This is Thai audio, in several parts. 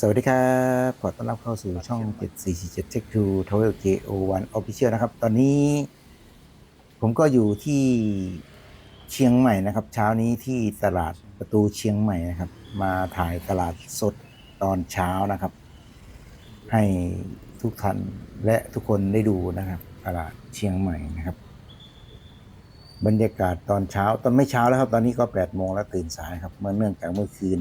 สวัสดีครับ ขอต้อนรับเข้าสู่ช่อง7447 Check to Travel JO1 Official นะครับ ตอนนี้ ผมก็อยู่ที่เชียงใหม่นะครับ เช้านี้ที่ตลาดประตูเชียงใหม่นะครับ มาถ่ายตลาดสดตอนเช้านะครับ ให้ทุกท่านและทุกคนได้ดูนะครับ ตลาดเชียงใหม่นะครับ บรรยากาศตอนเช้า ตอนไม่เช้าแล้วครับ ตอนนี้ก็8โมงแล้วตื่นสายครับ เมื่อเนื่องจากเมื่อคืน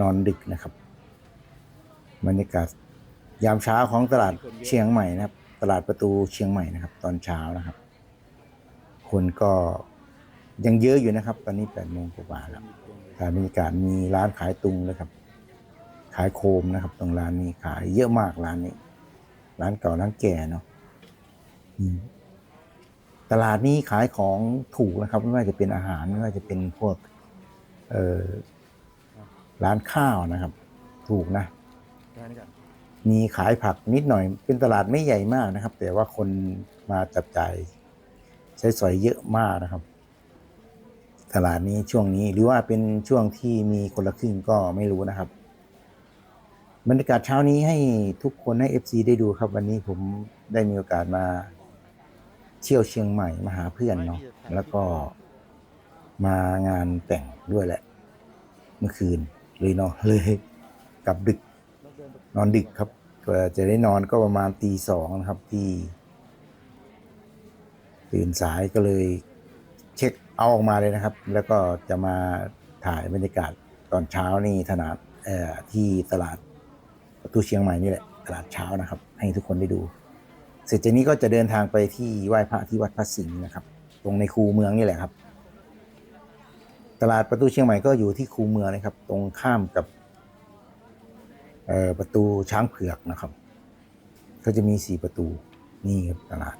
นอนดึกนะครับ บรรยากาศยามเช้าของตลาดเชียงใหม่นะครับ ตลาดประตูเชียงใหม่นะครับ ตอนเช้านะครับ คนก็ยังเยอะอยู่นะครับ ตอนนี้แปดโมงกว่าแล้วทางบรรยากาศมีร้านขายตุงเลยครับ ขายโคมนะครับ ตรงร้านนี้ขายเยอะมากร้านนี้ ร้านเก่าร้านแก่เนาะตลาดนี้ขายของถูกนะครับ ไม่ว่าจะเป็นอาหารไม่ว่าจะเป็นพวกร้านข้าวนะครับ ถูกนะ มีขายผักนิดหน่อย เป็นตลาดไม่ใหญ่มากนะครับ แต่ว่าคนมาจับจ่ายใช้สอยเยอะมากนะครับ ตลาดนี้ช่วงนี้หรือว่าเป็นช่วงที่มีคนละครึ่งก็ไม่รู้นะครับ บรรยากาศเช้านี้ให้ทุกคนให้ FC ได้ดูครับ วันนี้ผมได้มีโอกาสมาเที่ยวเชียงใหม่มาหาเพื่อนเนาะแล้วก็มางานแต่งด้วยแหละ เมื่อคืนเลยเนาะเลยกลับดึก นอนดึกครับก็จะได้นอนก็ประมาณตีสองนะครับที่ตื่นสายก็เลยเช็คเอาออกมาเลยนะครับ แล้วก็จะมาถ่ายบรรยากาศตอนเช้านี่ถนัดที่ตลาดประตูเชียงใหม่นี่แหละตลาดเช้านะครับ ให้ทุกคนได้ดู เสร็จจากนี้ก็จะเดินทางไปที่ไหว้พระที่วัดพระสิงห์นะครับ ตรงในคูเมืองนี่แหละครับ ตลาดประตูเชียงใหม่ก็อยู่ที่คูเมืองนะครับ ตรงข้ามกับ ประตูช้างเผือกนะครับ ก็จะมีสี่ประตูนี่ครับตลาด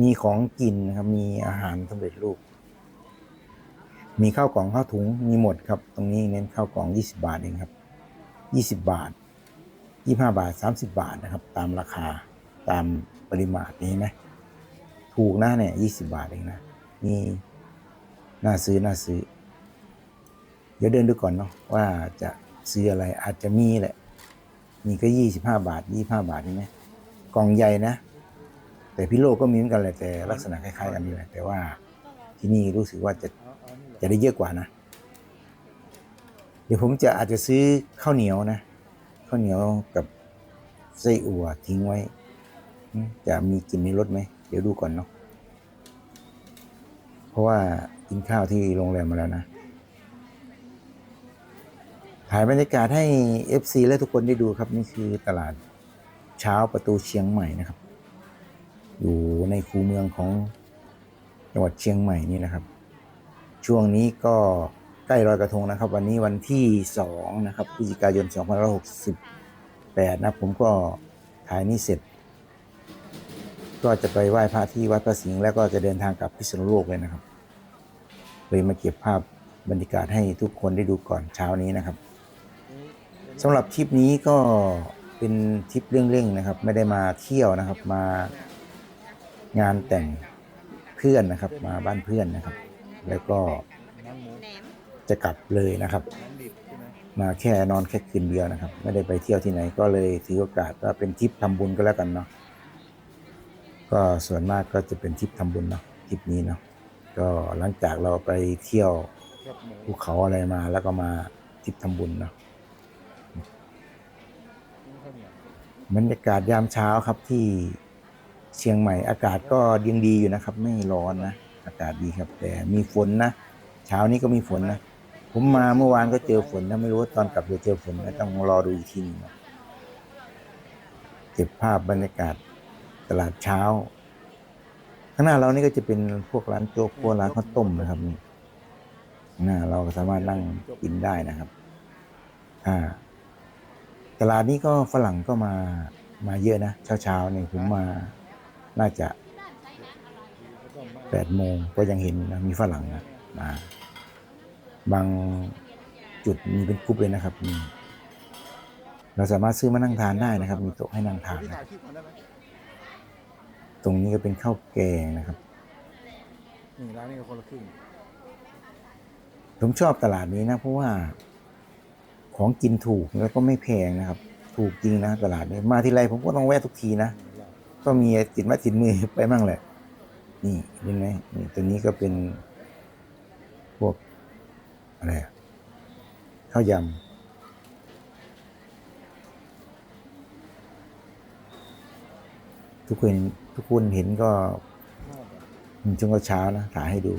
มีของกินนะครับ มีอาหารสำเร็จรูป มีข้าวกล่องข้าวถุงมีหมดครับ ตรงนี้เน้นข้าวกล่อง 20 บาทเองครับ 20 บาท 25 บาท 30 บาทนะครับ ตามราคาตามปริมาตรนี้ไหมถูกนะเนี่ย20 บาทเองนะนี่น่าซื้อน่าซื้อ เดี๋ยวเดินดูก่อนเนาะว่าจะ ซื้ออะไรอาจจะมีแหละมีก็ยี่สิบห้าบาทยี่ห้าบาทใช่ไหมกล่องใหญ่นะ แต่พี่โลกก็มีเหมือนกันแหละแต่ลักษณะคล้ายๆกันนี่แหละแต่ว่าที่นี่รู้สึกว่าจะจะได้เยอะกว่านะ เดี๋ยวผมจะอาจจะซื้อข้าวเหนียวนะข้าวเหนียวกับไส้อั่วทิ้งไว้ จะมีกินในรถไหม เดี๋ยวดูก่อนเนาะเพราะว่ากินข้าวที่โรงแรมมาแล้วนะ ถ่ายบรรยากาศให้ FC และทุกคนได้ดูครับ นี่คือตลาดเช้าประตูเชียงใหม่นะครับ อยู่ในคูเมืองของจังหวัดเชียงใหม่นี่นะครับ ช่วงนี้ก็ใกล้ลอยกระทงนะครับ วันนี้วันที่สองนะครับพฤศจิกายน2568นะผมก็ถ่ายนี่เสร็จ ก็จะไปไหว้พระที่วัดพระสิงห์แล้วก็จะเดินทางกลับพิษณุโลกเลยนะครับเลยมาเก็บภาพบรรยากาศให้ทุกคนได้ดูก่อนเช้านี้นะครับ สำหรับทริปนี้ก็เป็นทริปเร่งๆนะครับ ไม่ได้มาเที่ยวนะครับ มางานแต่งเพื่อนนะครับ มาบ้านเพื่อนนะครับ แล้วก็จะกลับเลยนะครับ มาแค่นอนแค่คืนเดียวนะครับ ไม่ได้ไปเที่ยวที่ไหนก็เลยถือโอกาสว่าเป็นทริปทำบุญก็แล้วกันเนาะก็ส่วนมากก็จะเป็นทริปทำบุญเนาะทริปนี้เนาะก็หลังจากเราไปเที่ยวภูเขาอะไรมาแล้วก็มาทริปทำบุญเนาะ บรรยากาศยามเช้าครับที่เชียงใหม่อากาศก็ยังดีอยู่นะครับ ไม่ร้อนนะ อากาศดีครับ แต่มีฝนนะ เช้านี้ก็มีฝนนะ ผมมาเมื่อวานก็เจอฝนนะไม่รู้ว่าตอนกลับจะเจอฝนนะต้องรอดูอีกทีนึงนะเก็บภาพบรรยากาศตลาดเช้า ข้างหน้าเรานี่ก็จะเป็นพวกร้านโจ๊กพวกร้านข้าวต้มนะครับนี่หน้าเราก็สามารถนั่งกินได้นะครับอ่า ตลาดนี้ก็ฝรั่งก็มามาเยอะนะ เช้าๆเนี่ยผมมาน่าจะแปดโมงก็ยังเห็นนะมีฝรั่งนะมาบางจุดมีเป็นกรุ๊ปเลยนะครับนี่เราสามารถซื้อมานั่งทานได้นะครับ มีโต๊ะให้นั่งทานนะตรงนี้ก็เป็นข้าวแกงนะครับนี่ร้านนี้ก็คนละครึ่งผมชอบตลาดนี้นะเพราะว่า ของกินถูกแล้วก็ไม่แพงนะครับ ถูกจริงนะตลาดนี้มาที่ไรผมก็ต้องแวะทุกทีนะก็มีติดมาติดมือไปมั่งแหละ นี่เห็นไหมนี่ตัวนี้ก็เป็นพวกอะไรข้าวยำทุกคนทุกคนเห็นก็ช่วงเช้านะถ่ายให้ดู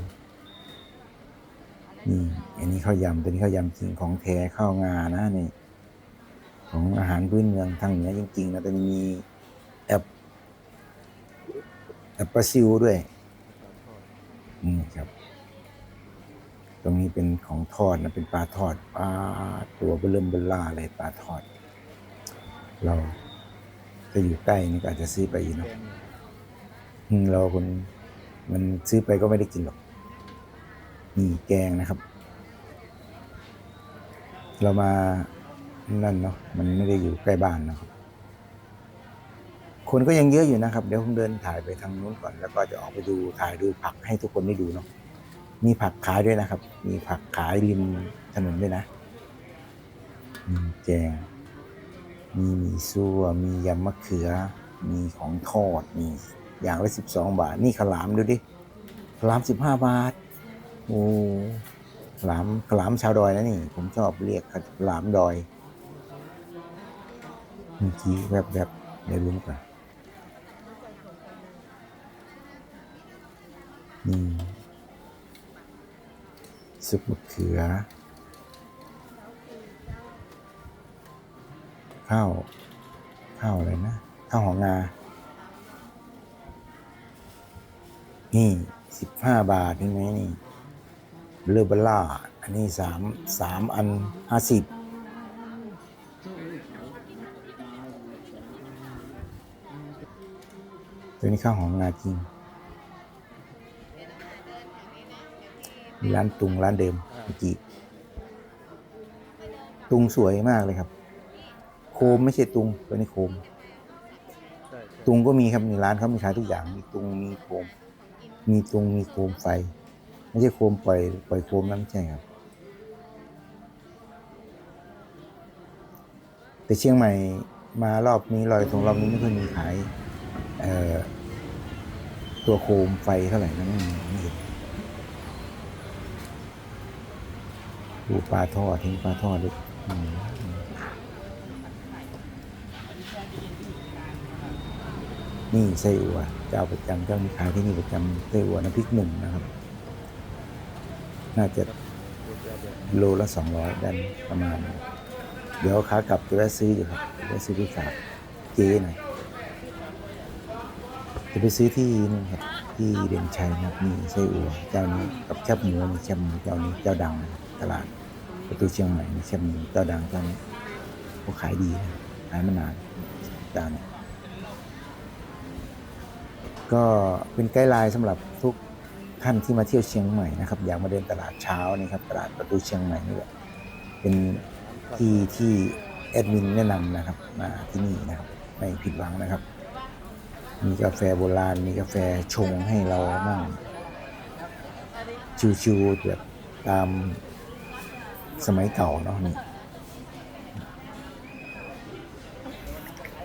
นี่ อันนี้ข้าวยำตัวนี้ข้าวยำจริงของแท้ข้าวงานะนี่ ของอาหารพื้นเมืองทางเหนือจริงๆนะตัวนี้มีแอบแอบปลซิวด้วยนี่ครับ ตรงนี้เป็นของทอดนะเป็นปลาทอดปลาตัวเบลเริ่มเบลล่าเลยปลาทอด เราจะอยู่ใกล้นี่ก็อาจจะซื้อไปอยู่เนอะเราคนมันซื้อไปก็ไม่ได้กินหรอก นี่แกงนะครับ เรามานั่นเนาะมันไม่ได้อยู่ใกล้บ้านนะครับ คนก็ยังเยอะอยู่นะครับ เดี๋ยวผมเดินถ่ายไปทางนู้นก่อน แล้วก็จะออกไปดูถ่ายดูผักให้ทุกคนได้ดูเนาะมีผักขายด้วยนะครับ มีผักขายริมถนนด้วยนะมีแกงมีมีซั่วมียำมะเขือ มีของทอดมีอย่างละสิบสองบาท นี่ขลามดูดิขลามสิบห้าบาท โอ้ขาวหลามขาวหลามชาวดอยนะนี่ ผมชอบเรียกขาวหลามดอยเมื่อกี้แวบๆเดี๋ยวลุ้มก่อนนี่ซุปมะเขือ ข้าว ข้าวอะไรนะ ข้าวหอมนานี่สิบห้าบาทนี่ไหมนี่ เลอเบล่า อันนี้สามสามอันห้าสิบตัวนี้ข้าวหอมงาจริง ร้านตุงร้านเดิมเมื่อกี้ตุงสวยมากเลยครับ โคมไม่ใช่ตุงตัวนี้โคม ตุงก็มีครับมีร้านเขามีขายทุกอย่าง มีตุงมีโคม มีตุงมีโคมไฟ ไม่ใช่โคมปล่อยปล่อยโคมนะไม่ใช่ครับ แต่เชียงใหม่มารอบนี้ลอยกรงรอบนี้ไม่ค่อยมีขายตัวโคมไฟเท่าไหร่นะไม่มีไม่เห็นดูปลาทอดทิ้งปลาทอดด้วยนี่ไส้อัวเจ้าประจำเจ้ามีขายที่นี่ประจำไส้อัวน้ำพริกหนุ่มนะครับ น่าจะโลละสองร้อยดันประมาณ เดี๋ยวขากลับจะแวะซื้ออยู่ครับแวะซื้อไปฝากเจ๊หน่อยจะไปซื้อที่นู่นครับที่เด่นชัยนะครับมีไส้อั่วเจ้านี้กับแคบหมูมีแคบหมูเจ้านี้เจ้าดังตลาด ประตูเชียงใหม่มีแคบหมูเจ้าดังเจ้านี้ก็ขายดีนะขายมานานเจ้านี้ก็เป็นไกด์ไลน์สำหรับทุก ท่านที่มาเที่ยวเชียงใหม่นะครับ อยากมาเดินตลาดเช้านี่ครับตลาดประตูเชียงใหม่นี่แหละเป็นที่ที่แอดมินแนะนำนะครับมาที่นี่นะครับไม่ผิดหวังนะครับ มีกาแฟโบราณ มีกาแฟชงให้เรานั่งชิวๆแบบตามสมัยเก่าเนาะนี่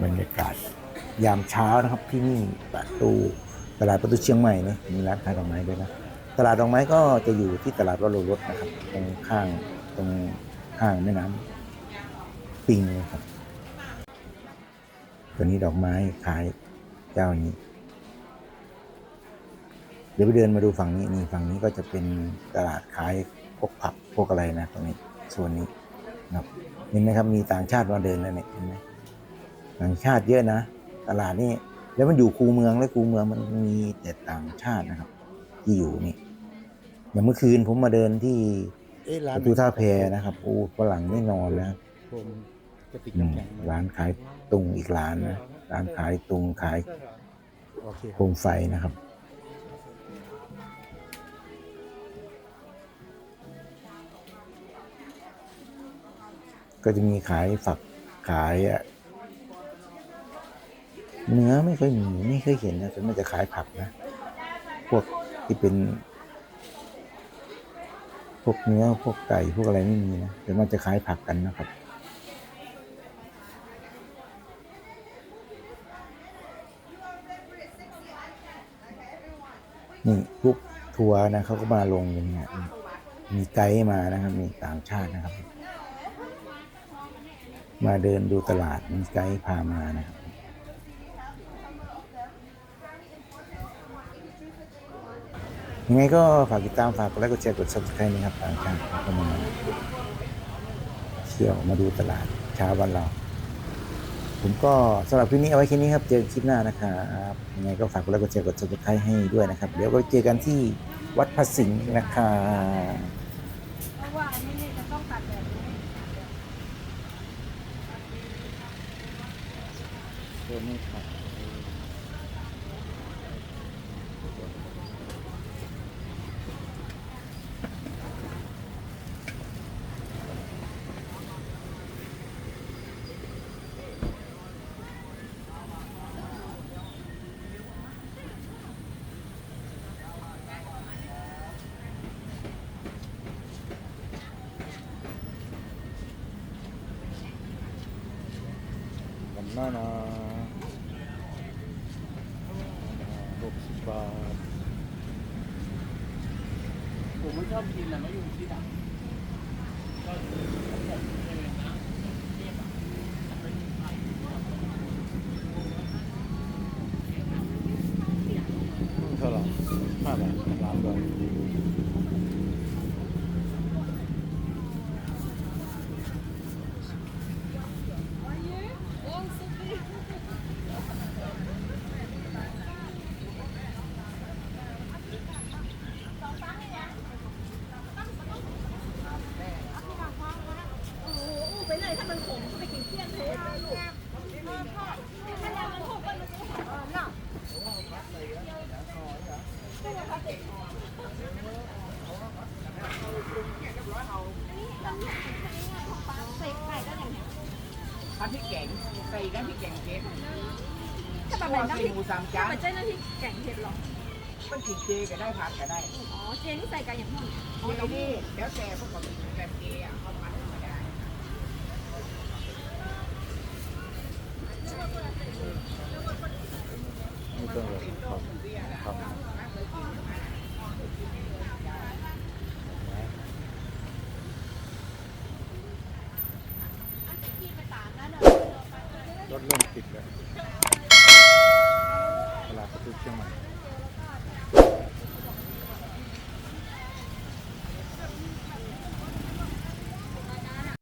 บรรยากาศยามเช้านะครับที่นี่ประตู ตลาดประตูเชียงใหม่เนี่ยมีร้านขายดอกไม้ด้วยนะตลาดดอกไม้ก็จะอยู่ที่ตลาดวัดโลรถนะครับตรงข้างตรงข้างแม่น้ำปิงนะครับตัวนี้ดอกไม้ขายเจ้านี้ เดี๋ยวไปเดินมาดูฝั่งนี้นี่ฝั่งนี้ก็จะเป็นตลาดขายพวกผักพวกอะไรนะตรงนี้ส่วนนี้ครับเห็นไหมครับมีต่างชาติมาเดินแล้วเนี่ยเห็นไหมต่างชาติเยอะนะ ตลาดนี่ แล้วมันอยู่คูเมืองและคูเมืองมันมีแต่ต่างชาตินะครับ ที่อยู่นี่อย่างเมื่อคืนผมมาเดินที่เอ๊ะปร้านระตูท่าแพนะครับโอ้ฝรั่งไม่นอนแล้วผมกระติกอืมน้ำแข็งร้านขายตุงอีกร้านนะร้านขายตุงขายโอเคโคมไฟนะครับก็จะมีขายฝักขายอะ เนื้อไม่ค่อยมีไม่เคยเห็นนะส่วนมากจะขายผักนะ พวกที่เป็น พวกเนื้อพวกไก่พวกอะไรไม่มีนะส่วนมากจะขายผักกันนะครับนี่พวกทัวร์นะเขาก็มาลงอย่างเงี้ยมีไกด์มานะครับ มีต่างชาตินะครับ มาเดินดูตลาดมีไกด์พามานะครับ ยังไงก็ฝากติดตามฝากกดไลค์กดแชร์กด subscribe นะครับต่างชาติก็มาเที่ยวมาดูตลาดเช้าบ้านเรา ผมก็สำหรับคลิปนี้เอาไว้แค่นี้ครับ เจอกันคลิปหน้านะครับยังไงก็ฝากกดไลค์กดแชร์กด subscribe ให้ด้วยนะครับ เดี๋ยวก็เจอกันที่วัดพระสิงห์นะครับเพราะว่าอันนี้จะต้องตัดแบบนี้เดี๋ยวานะหกสิบบาท ผมไม่ชอบกินนะไม่อยู่ที่ดัก เท่าไหร่ห้าบาทร้านเลย โอ้โหอู้ไปเลยถ้ามันขมก็ไปกินเที่ยงเลยลูกเออพ่อถ้ายังมันขมก็มันจะหอมเนาะใส่ไข่ก็อย่างนี้ ทำพริกแกง ใส่น้ำพริกแกงเผ็ดถ้าเพแบบราะว่าน้ำใส่พริกหมูสามถ้าจานแบบเจ้าน้ำพริกแกงเผ็ดหรอ มันกินเจก็ได้ผัดก็ได้อ๋อ เจนี่ใส่กันอย่างนี้เจนี่แล้วแต่พวกเขากินแบบเจอะเขาผัดก็ได้ไม่ต้องเลยครับครับ